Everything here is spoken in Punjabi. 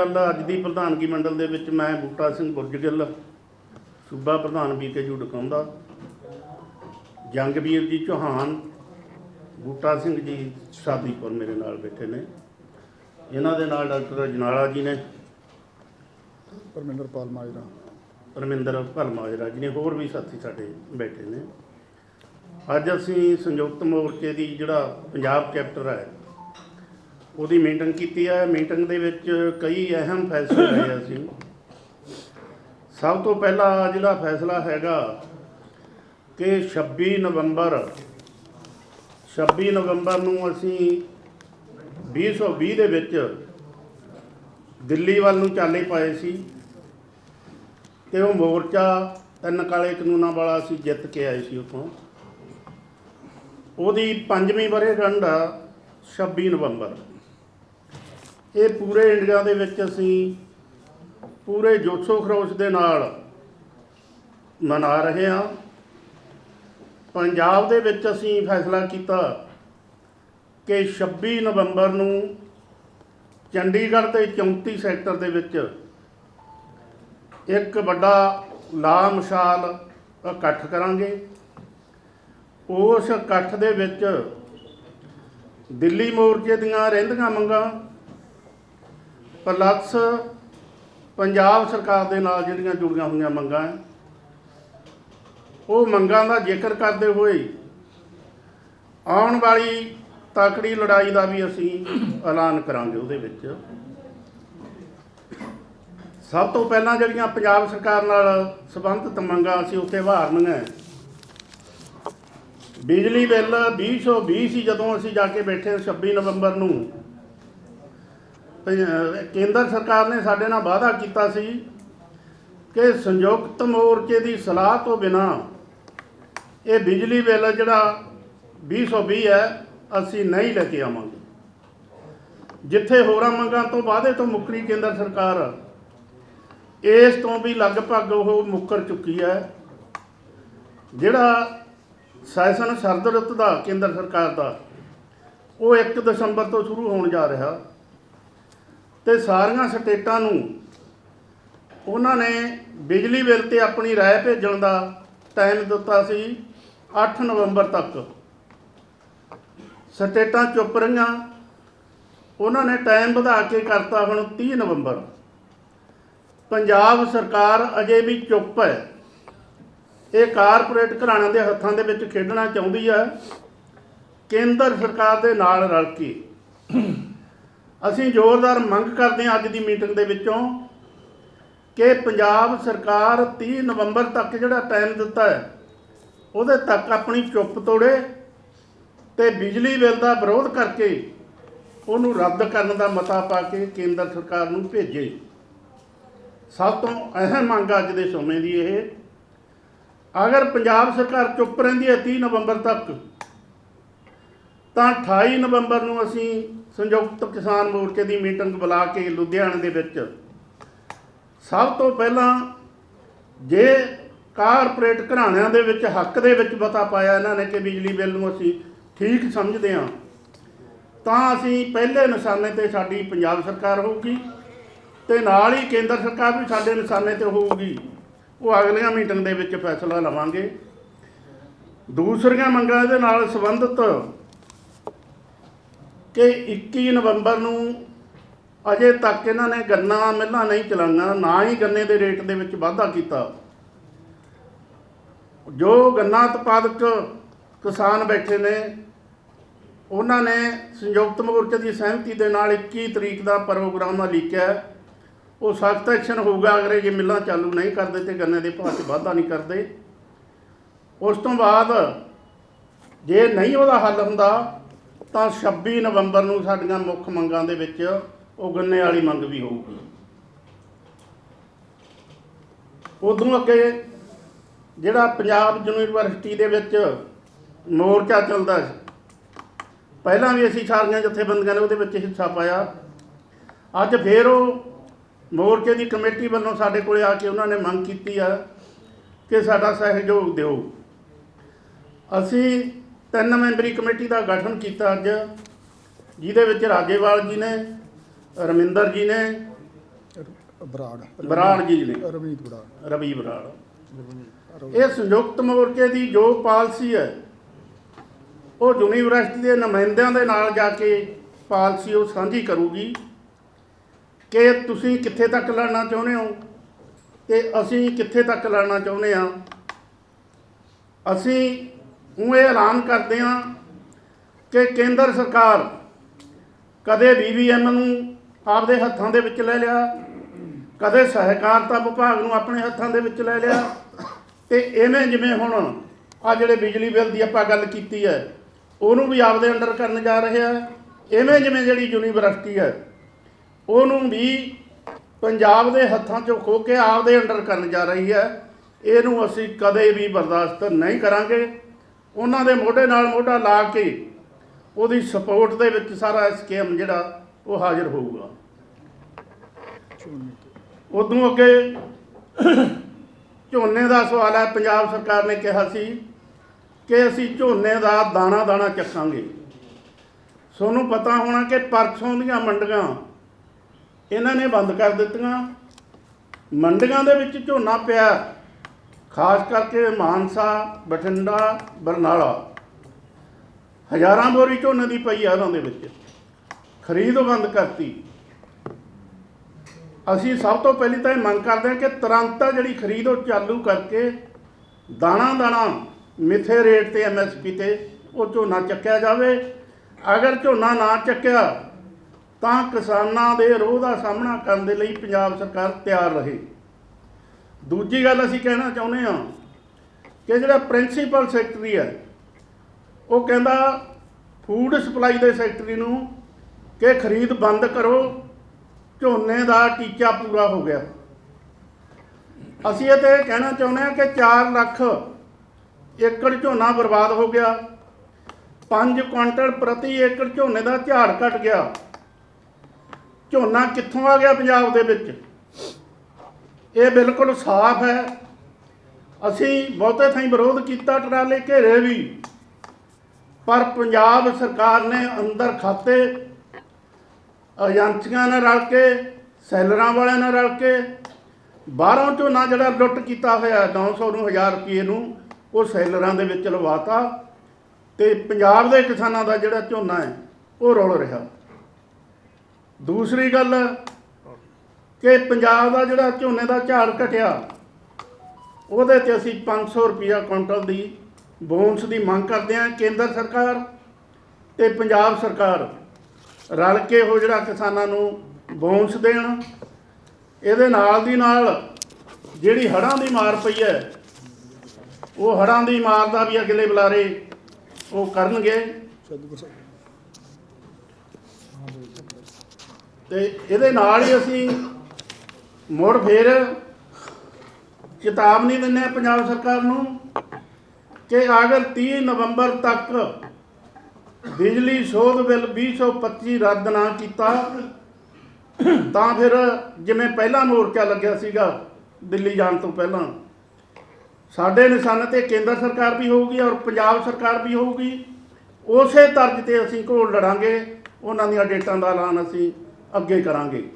ਗੱਲ ਅੱਜ ਦੀ ਪ੍ਰਧਾਨਗੀ ਮੰਡਲ ਦੇ ਵਿੱਚ ਮੈਂ ਬੂਟਾ ਸਿੰਘ ਗੁਰਜਗਿੱਲ ਸੂਬਾ ਪ੍ਰਧਾਨ ਬੀਕੇ ਜੂ ਡਕਾਉਂਦਾ ਜੰਗਵੀਰ ਜੀ ਚੌਹਾਨ ਬੂਟਾ ਸਿੰਘ ਜੀ ਸ਼ਾਦੀਪੁਰ ਮੇਰੇ ਨਾਲ ਬੈਠੇ ਨੇ। ਇਹਨਾਂ ਦੇ ਨਾਲ ਡਾਕਟਰ ਜਨਾਲਾ ਜੀ ਨੇ। ਪਰਮਿੰਦਰ ਪਾਲ ਮਾਜਰਾ। ਪਰਮਿੰਦਰ ਭਰਮਾਜਰਾ ਜੀ ਨੇ ਹੋਰ ਵੀ ਸਾਥੀ ਸਾਡੇ ਬੈਠੇ ਨੇ। ਅੱਜ ਅਸੀਂ ਸੰਯੁਕਤ ਮੋਰਚੇ ਦੀ ਜਿਹੜਾ ਪੰਜਾਬ ਚੈਪਟਰ ਹੈ ਉਹਦੀ ਮੀਟਿੰਗ ਕੀਤੀ ਹੈ ਮੀਟਿੰਗ ਦੇ ਵਿੱਚ ਕਈ ਅਹਿਮ ਫੈਸਲੇ ਲਏ ਅਸੀਂ। ਸਭ ਤੋਂ ਪਹਿਲਾ ਜਿਹੜਾ ਫੈਸਲਾ ਹੈਗਾ ਕਿ 26 ਨਵੰਬਰ 26 ਨਵੰਬਰ ਨੂੰ ਅਸੀਂ 2020 ਦੇ ਵਿੱਚ ਦਿੱਲੀ ਵੱਲ ਨੂੰ ਚਾਲੇ ਪਾਏ ਸੀ ਤੇ ਉਹ ਮੋਰਚਾ ਤਿੰਨ ਕਾਲੇ ਕਾਨੂੰਨਾਂ ਵਾਲਾ ਅਸੀਂ ਜਿੱਤ ਕੇ ਆਏ ਸੀ ਉਤੋਂ ਉਹਦੀ ਪੰਜਵੀਂ ਵਰ੍ਹੇਗੰਢ ਆ 26 ਨਵੰਬਰ। ਇਹ ਪੂਰੇ ਇੰਡੀਆ ਦੇ ਵਿੱਚ ਅਸੀਂ ਪੂਰੇ ਜੋਸ਼ੋ ਖਰੋਸ਼ ਦੇ ਨਾਲ ਮਨਾ ਰਹੇ ਹਾਂ। ਪੰਜਾਬ ਦੇ ਵਿੱਚ ਅਸੀਂ ਫੈਸਲਾ ਕੀਤਾ ਕਿ 26 ਨਵੰਬਰ ਨੂੰ ਚੰਡੀਗੜ੍ਹ ਦੇ 34 ਸੈਕਟਰ ਦੇ ਵਿੱਚ ਇੱਕ ਵੱਡਾ ਲਾਮਸ਼ਾਲ ਇਕੱਠ ਕਰਾਂਗੇ। ਉਸ ਇਕੱਠ ਦੇ ਵਿੱਚ ਦਿੱਲੀ ਮੋਰਚੇ ਦੀਆਂ ਰਹਿੰਦੀਆਂ ਮੰਗਾਂ ਪਲੱਸ ਪੰਜਾਬ ਸਰਕਾਰ ਦੇ ਨਾਲ ਜਿਹੜੀਆਂ ਜੁੜੀਆਂ ਹੋਈਆਂ ਮੰਗਾਂ ਹੈ, ਉਹ ਮੰਗਾਂ ਦਾ ਜ਼ਿਕਰ ਕਰਦੇ ਹੋਏ ਆਉਣ ਵਾਲੀ ਤਾਕੜੀ ਲੜਾਈ ਦਾ ਵੀ ਅਸੀਂ ਐਲਾਨ ਕਰਾਂਗੇ ਉਹਦੇ ਵਿੱਚ। ਸਭ ਤੋਂ ਪਹਿਲਾਂ ਜਿਹੜੀਆਂ ਪੰਜਾਬ ਸਰਕਾਰ ਨਾਲ ਸੰਬੰਧਿਤ ਮੰਗਾਂ ਅਸੀਂ ਉੱਥੇ ਵਾਰਨੀਆਂ ਬਿਜਲੀ ਬਿੱਲ 2020 ਸੀ ਜਦੋਂ ਅਸੀਂ ਜਾ ਕੇ ਬੈਠੇ 26 ਨਵੰਬਰ ਨੂੰ। ਕੇਂਦਰ ਸਰਕਾਰ ਨੇ ਸਾਡੇ ਨਾਲ ਵਾਅਦਾ ਕੀਤਾ ਸੀ ਕਿ ਸੰਯੁਕਤ ਮੋਰਚੇ ਦੀ ਸਲਾਹ ਤੋਂ ਬਿਨਾ ਇਹ ਬਿਜਲੀ ਬਿੱਲ ਜਿਹੜਾ 2020 ਹੈ, ਅਸੀਂ ਨਹੀਂ ਲੈ ਕੇ ਆਵਾਂਗੇ। ਜਿੱਥੇ ਹੋਰਾਂ ਮੰਗਾਂ ਤੋਂ ਵਾਅਦੇ ਤੋਂ ਮੁੱਕਰੀ ਕੇਂਦਰ ਸਰਕਾਰ, ਇਸ ਤੋਂ ਵੀ ਲਗਭਗ ਉਹ ਮੁੱਕਰ ਚੁੱਕੀ ਹੈ। ਜਿਹੜਾ ਸੈਸ਼ਨ ਸਰਦ ਰੁੱਤ ਦਾ ਕੇਂਦਰ ਸਰਕਾਰ ਦਾ, ਉਹ 1 ਦਸੰਬਰ ਤੋਂ ਸ਼ੁਰੂ ਹੋਣ ਜਾ ਰਿਹਾ। ਤੇ ਸਾਰੀਆਂ ਸਟੇਟਾਂ ਨੂੰ ਉਹਨਾਂ ਨੇ ਬਿਜਲੀ ਬਿੱਲ ਤੇ ਆਪਣੀ ਰਾਏ ਭੇਜਣ ਦਾ ਟਾਈਮ ਦਿੱਤਾ ਸੀ 8 ਨਵੰਬਰ ਤੱਕ। ਸਟੇਟਾਂ ਚੁੱਪ ਰਹੀਆਂ। ਉਹਨਾਂ ਨੇ ਟਾਈਮ ਵਧਾ ਕੇ ਕਰਤਾ ਹੁਣ 30 ਨਵੰਬਰ। ਪੰਜਾਬ ਸਰਕਾਰ ਅਜੇ ਵੀ ਚੁੱਪ ਹੈ। ਇਹ ਕਾਰਪੋਰੇਟ ਘਰਾਣਿਆਂ ਦੇ ਹੱਥਾਂ ਦੇ ਵਿੱਚ ਖੇਡਣਾ ਚਾਹੁੰਦੀ ਹੈ। ਕੇਂਦਰ ਸਰਕਾਰ ਦੇ ਨਾਲ ਰਲ ਕੇ। ਅਸੀਂ ਜ਼ੋਰਦਾਰ ਮੰਗ ਕਰਦੇ ਹਾਂ ਅੱਜ ਦੀ ਮੀਟਿੰਗ ਦੇ ਵਿੱਚੋਂ ਕਿ ਪੰਜਾਬ ਸਰਕਾਰ 30 ਨਵੰਬਰ ਤੱਕ ਜਿਹੜਾ ਟਾਈਮ ਦਿੱਤਾ ਹੈ, ਉਹਦੇ ਤੱਕ ਆਪਣੀ ਚੁੱਪ ਤੋੜੇ ਤੇ ਬਿਜਲੀ ਬਿੱਲ ਦਾ ਵਿਰੋਧ ਕਰਕੇ ਉਹਨੂੰ ਰੱਦ ਕਰਨ ਦਾ ਮਤਾ ਪਾ ਕੇ ਕੇਂਦਰ ਸਰਕਾਰ ਨੂੰ ਭੇਜੇ। ਸਭ ਤੋਂ ਅਹਿਮ ਮੰਗ ਅੱਜ ਦੇ ਸਮੇਂ ਦੀ ਇਹ ਅਗਰ ਪੰਜਾਬ ਸਰਕਾਰ ਚੁੱਪ ਰਹਿੰਦੀ ਹੈ 30 ਨਵੰਬਰ ਤੱਕ ਤਾਂ 28 ਨਵੰਬਰ ਨੂੰ ਅਸੀਂ ਸੰਯੁਕਤ ਕਿਸਾਨ ਮੋਰਚੇ ਦੀ ਮੀਟਿੰਗ ਬੁਲਾ ਕੇ ਲੁਧਿਆਣੇ ਦੇ ਵਿੱਚ। ਸਭ ਤੋਂ ਪਹਿਲਾਂ ਜੇ ਕਾਰਪੋਰੇਟ ਘਰਾਣਿਆਂ ਦੇ ਵਿੱਚ ਹੱਕ ਦੇ ਵਿੱਚ ਬਤਾ ਪਾਇਆ ਇਹਨਾਂ ਨੇ ਕਿ ਬਿਜਲੀ ਬਿੱਲ ਨੂੰ ਅਸੀਂ ਠੀਕ ਸਮਝਦੇ ਹਾਂ, ਤਾਂ ਅਸੀਂ ਪਹਿਲੇ ਨਿਸ਼ਾਨੇ ਤੇ ਸਾਡੀ ਪੰਜਾਬ ਸਰਕਾਰ ਹੋਊਗੀ ਤੇ ਨਾਲ ਹੀ ਕੇਂਦਰ ਸਰਕਾਰ ਵੀ ਸਾਡੇ ਨਿਸ਼ਾਨੇ ਤੇ ਹੋਊਗੀ। ਉਹ ਅਗਲੀਆਂ ਮੀਟਿੰਗ ਦੇ ਵਿੱਚ ਫੈਸਲਾ ਲਵਾਂਗੇ। ਦੂਸਰੀਆਂ ਮੰਗਾਂ ਦੇ ਨਾਲ ਸੰਬੰਧਿਤ ਕਿ 21 ਨਵੰਬਰ ਨੂੰ ਅਜੇ ਤੱਕ ਇਹਨਾਂ ਨੇ ਗੰਨਾ ਮਿੱਲਾਂ ਨਹੀਂ ਚਲਾਈਆਂ, ਨਾ ਹੀ ਗੰਨੇ ਦੇ ਰੇਟ ਦੇ ਵਿੱਚ ਵਾਧਾ ਕੀਤਾ। ਜੋ ਗੰਨਾ ਉਤਪਾਦਕ ਕਿਸਾਨ ਬੈਠੇ ਨੇ, ਉਹਨਾਂ ਨੇ ਸੰਯੁਕਤ ਮੋਰਚੇ ਦੀ ਸਹਿਮਤੀ ਦੇ ਨਾਲ 21 ਤਰੀਕ ਦਾ ਪ੍ਰੋਗਰਾਮ ਲਿਖਿਆ ਉਹ ਸਖਤ ਐਕਸ਼ਨ ਹੋਊਗਾ ਅਗਰ ਇਹ ਮਿੱਲਾਂ ਚਾਲੂ ਨਹੀਂ ਕਰਦੇ ਤੇ ਗੰਨੇ ਦੇ ਭਾਅ 'ਚ ਵਾਧਾ ਨਹੀਂ ਕਰਦੇ। ਉਸ ਤੋਂ ਬਾਅਦ ਜੇ ਨਹੀਂ ਉਹਦਾ ਹੱਲ ਹੁੰਦਾ ਤਾਂ 26 ਨਵੰਬਰ ਨੂੰ ਸਾਡੀਆਂ ਮੁੱਖ ਮੰਗਾਂ ਦੇ ਵਿੱਚ ਉਹ ਗੰਨੇ ਵਾਲੀ ਮੰਗ ਵੀ ਹੋਊਗੀ। ਉਦੋਂ ਅੱਗੇ ਜਿਹੜਾ ਪੰਜਾਬ ਯੂਨੀਵਰਸਿਟੀ ਦੇ ਵਿੱਚ ਮੋਰਚਾ ਚੱਲਦਾ ਸੀ, ਪਹਿਲਾਂ ਵੀ ਅਸੀਂ ਸਾਰੀਆਂ ਜਥੇਬੰਦੀਆਂ ਨੇ ਉਹਦੇ ਵਿੱਚ ਹਿੱਸਾ ਪਾਇਆ। ਅੱਜ ਫੇਰ ਉਹ ਮੋਰਚੇ ਦੀ ਕਮੇਟੀ ਵੱਲੋਂ ਸਾਡੇ ਕੋਲੇ ਆ ਕੇ ਉਹਨਾਂ ਨੇ ਮੰਗ ਕੀਤੀ ਆ ਕਿ ਸਾਡਾ ਸਹਿਯੋਗ ਦਿਓ। ਅਸੀਂ ਤਿੰਨ ਮੈਂਬਰੀ ਕਮੇਟੀ ਦਾ ਗਠਨ ਕੀਤਾ ਅੱਜ ਜਿਹਦੇ ਵਿੱਚ ਰਾਜੇਵਾਲ ਜੀ ਨੇ ਰਮਿੰਦਰ ਜੀ ਨੇ ਬਰਾੜ। ਬਰਾੜ ਜੀ ਨੇ। ਰਵਨੀਤ ਬਰਾੜ। ਰਵੀ ਬਰਾੜ। ਇਹ ਸੰਯੁਕਤ ਮੋਰਚੇ ਦੀ ਜੋ ਪਾਲਿਸੀ ਹੈ ਉਹ ਯੂਨੀਵਰਸਿਟੀ ਦੇ ਨੁਮਾਇੰਦਿਆਂ ਦੇ ਨਾਲ ਜਾ ਕੇ ਪਾਲਿਸੀ ਉਹ ਸਾਂਝੀ ਕਰੂਗੀ ਕਿ ਤੁਸੀਂ ਕਿੱਥੇ ਤੱਕ ਲੜਨਾ ਚਾਹੁੰਦੇ ਹੋ ਤੇ ਅਸੀਂ ਕਿੱਥੇ ਤੱਕ ਲੜਨਾ ਚਾਹੁੰਦੇ ਹਾਂ। ਅਸੀਂ ਉਹ ਇਹ ਐਲਾਨ ਕਰਦੇ ਹਾਂ ਕਿ ਕੇਂਦਰ ਸਰਕਾਰ ਕਦੇ ਬੀਬੀਐਮ ਨੂੰ ਆਪਦੇ ਹੱਥਾਂ ਦੇ ਵਿੱਚ ਲੈ ਲਿਆ, ਕਦੇ ਸਹਿਕਾਰਤਾ ਵਿਭਾਗ ਨੂੰ ਆਪਣੇ ਹੱਥਾਂ ਦੇ ਵਿੱਚ ਲੈ ਲਿਆ ਤੇ ਐਵੇਂ ਜਿਵੇਂ ਹੁਣ ਆ ਜਿਹੜੇ ਬਿਜਲੀ ਬਿੱਲ ਦੀ ਆਪਾਂ ਗੱਲ ਕੀਤੀ ਹੈ, ਉਹਨੂੰ ਵੀ ਆਪਦੇ ਅੰਡਰ ਕਰਨ ਜਾ ਰਹੇ ਆ ਐਵੇਂ ਜਿਵੇਂ ਜਿਹੜੀ ਯੂਨੀਵਰਸਿਟੀ ਹੈ, ਉਹਨੂੰ ਵੀ ਪੰਜਾਬ ਦੇ ਹੱਥਾਂ 'ਚੋਂ ਖੋ ਕੇ ਆਪਦੇ ਅੰਡਰ ਕਰਨ ਜਾ ਰਹੀ ਹੈ, ਇਹਨੂੰ ਅਸੀਂ ਕਦੇ ਵੀ ਬਰਦਾਸ਼ਤ ਨਹੀਂ ਕਰਾਂਗੇ। ਉਹਨਾਂ ਦੇ ਮੋਢੇ ਨਾਲ ਮੋਢਾ ਲਾ ਕੇ ਉਹਦੀ ਸਪੋਰਟ ਦੇ ਵਿੱਚ ਸਾਰਾ ਸਕੀਮ ਜਿਹੜਾ ਉਹ ਹਾਜ਼ਰ ਹੋਊਗਾ। ਉਦੋਂ ਅੱਗੇ ਝੋਨੇ ਦਾ ਸਵਾਲ ਹੈ, ਪੰਜਾਬ ਸਰਕਾਰ ਨੇ ਕਿਹਾ ਸੀ ਕਿ ਅਸੀਂ ਝੋਨੇ ਦਾ ਦਾਣਾ ਦਾਣਾ ਚੱਕਾਂਗੇ। ਤੁਹਾਨੂੰ ਪਤਾ ਹੋਣਾ ਕਿ ਪਰਸੋਂ ਦੀਆਂ ਮੰਡੀਆਂ ਇਹਨਾਂ ਨੇ ਬੰਦ ਕਰ ਦਿੱਤੀਆਂ। ਮੰਡੀਆਂ ਦੇ ਵਿੱਚ ਝੋਨਾ ਪਿਆ। ਖਾਸ ਕਰਕੇ ਮਾਨਸਾ, ਬਠਿੰਡਾ, ਬਰਨਾਲਾ। ਹਜ਼ਾਰਾਂ ਬੋਰੀ ਝੋਨੇ ਦੀ ਪਈ ਆ ਉਹਨਾਂ ਦੇ ਵਿੱਚ। ਖਰੀਦ ਬੰਦ ਕਰਤੀ। ਅਸੀਂ ਸਭ ਤੋਂ ਪਹਿਲੀ ਤਾਂ ਇਹ ਮੰਗ ਕਰਦੇ ਹਾਂ ਕਿ ਤੁਰੰਤ ਜਿਹੜੀ ਖਰੀਦ ਉਹ ਚਾਲੂ ਕਰਕੇ ਦਾਣਾ ਦਾਣਾ ਮਿੱਥੇ ਰੇਟ ਤੇ ਐਮਐਸਪੀ ਤੇ ਉਹ ਝੋਨਾ ਚੱਕਿਆ ਜਾਵੇ। ਅਗਰ ਝੋਨਾ ਨਾ ਚੱਕਿਆ, ਤਾਂ ਕਿਸਾਨਾਂ ਦੇ ਰੋਹ ਦਾ ਸਾਹਮਣਾ ਕਰਨ ਦੇ ਲਈ ਪੰਜਾਬ ਸਰਕਾਰ ਤਿਆਰ ਰਹੇ। ਦੂਜੀ ਗੱਲ ਅਸੀਂ ਕਹਿਣਾ ਚਾਹੁੰਦੇ ਹਾਂ ਕਿ ਜਿਹੜਾ ਪ੍ਰਿੰਸੀਪਲ ਸੈਕਟਰੀ ਹੈ, ਉਹ ਕਹਿੰਦਾ ਫੂਡ ਸਪਲਾਈ ਦੇ ਸੈਕਟਰੀ ਨੂੰ ਕਿ ਖਰੀਦ ਬੰਦ ਕਰੋ, ਝੋਨੇ ਦਾ ਟੀਚਾ ਪੂਰਾ ਹੋ ਗਿਆ। ਅਸੀਂ ਇਹ ਤੇ ਕਹਿਣਾ ਚਾਹੁੰਦੇ ਹਾਂ ਕਿ 4 ਲੱਖ ਏਕੜ ਝੋਨਾ ਬਰਬਾਦ ਹੋ ਗਿਆ। 5 ਕੁਇੰਟਲ ਪ੍ਰਤੀ ਏਕੜ ਝੋਨੇ ਦਾ ਝਾੜ ਘਟ ਗਿਆ। ਝੋਨਾ ਕਿੱਥੋਂ ਆ ਗਿਆ ਪੰਜਾਬ ਦੇ ਵਿੱਚ? ਇਹ ਬਿਲਕੁਲ ਸਾਫ਼ ਹੈ। ਅਸੀਂ ਬਹੁਤੇ ਥਾਈਂ ਵਿਰੋਧ ਕੀਤਾ ਟਰਾਲੇ, ਘੇਰੇ ਵੀ। ਪਰ ਪੰਜਾਬ ਸਰਕਾਰ ਨੇ ਅੰਦਰ ਖਾਤੇ, ਏਜੰਸੀਆਂ ਨਾਲ ਰਲ ਕੇ, ਸੈਲਰਾਂ ਵਾਲਿਆਂ ਨਾਲ ਰਲ ਕੇ, ਬਾਹਰੋਂ ਝੋਨਾ ਜਿਹੜਾ ਲੁੱਟ ਕੀਤਾ ਹੋਇਆ 900 ਨੂੰ 1000 ਰੁਪਏ ਨੂੰ, ਉਹ ਸੈਲਰਾਂ ਦੇ ਵਿੱਚ ਲਵਾਤਾ। ਤੇ ਪੰਜਾਬ ਦੇ ਕਿਸਾਨਾਂ ਦਾ ਜਿਹੜਾ ਝੋਨਾ ਹੈ, ਉਹ ਰੁਲ ਰਿਹਾ। ਦੂਸਰੀ ਗੱਲ ਕਿ ਪੰਜਾਬ ਦਾ ਜਿਹੜਾ ਝੋਨੇ ਦਾ ਝਾੜ ਘਟਿਆ, ਉਹਦੇ ਤੇ ਅਸੀਂ 500 ਰੁਪਿਆ ਕੁਇੰਟਲ ਦੀ ਬੋਨਸ ਦੀ ਮੰਗ ਕਰਦੇ ਹਾਂ, ਕੇਂਦਰ ਸਰਕਾਰ ਤੇ ਪੰਜਾਬ ਸਰਕਾਰ ਰਲ ਕੇ ਉਹ ਜਿਹੜਾ ਕਿਸਾਨਾਂ ਨੂੰ ਬੋਨਸ ਦੇਣ। ਇਹਦੇ ਨਾਲ ਦੀ ਨਾਲ ਜਿਹੜੀ ਹੜ੍ਹਾਂ ਦੀ ਮਾਰ ਪਈ ਹੈ, ਉਹ ਹੜ੍ਹਾਂ ਦੀ ਮਾਰ ਦਾ ਵੀ ਅਗਲੇ ਬੁਲਾਰੇ ਉਹ ਕਰਨਗੇ। ਸਤਿਗੁਰ ਤੇ ਇਹਦੇ ਨਾਲ ਹੀ ਅਸੀਂ ਮੁੜ ਫੇਰ ਚੇਤਾਵਨੀ ਦਿੰਦੇ ਪੰਜਾਬ ਸਰਕਾਰ ਨੂੰ ਕਿ ਅਗਰ 30 ਨਵੰਬਰ ਤੱਕ ਬਿਜਲੀ ਸੋਧ ਬਿੱਲ 2025 ਰੱਦ ਨਾ ਕੀਤਾ, ਤਾਂ ਫਿਰ ਜਿਵੇਂ ਪਹਿਲਾ ਮੋਰਚਾ ਲੱਗਿਆ ਸੀਗਾ ਦਿੱਲੀ ਜਾਣ ਤੋਂ ਪਹਿਲਾਂ, ਸਾਡੇ ਨਿਸ਼ਾਨੇ ਤੇ ਕੇਂਦਰ ਸਰਕਾਰ ਵੀ ਹੋਊਗੀ ਔਰ ਪੰਜਾਬ ਸਰਕਾਰ ਵੀ ਹੋਊਗੀ, ਉਸੇ ਤਰਜ਼ ਤੇ ਅਸੀਂ ਘੋਲ ਲੜਾਂਗੇ, ਉਹਨਾਂ ਦੀਆਂ ਡੇਟਾਂ ਦਾ ਐਲਾਨ ਅਸੀਂ ਅੱਗੇ ਕਰਾਂਗੇ।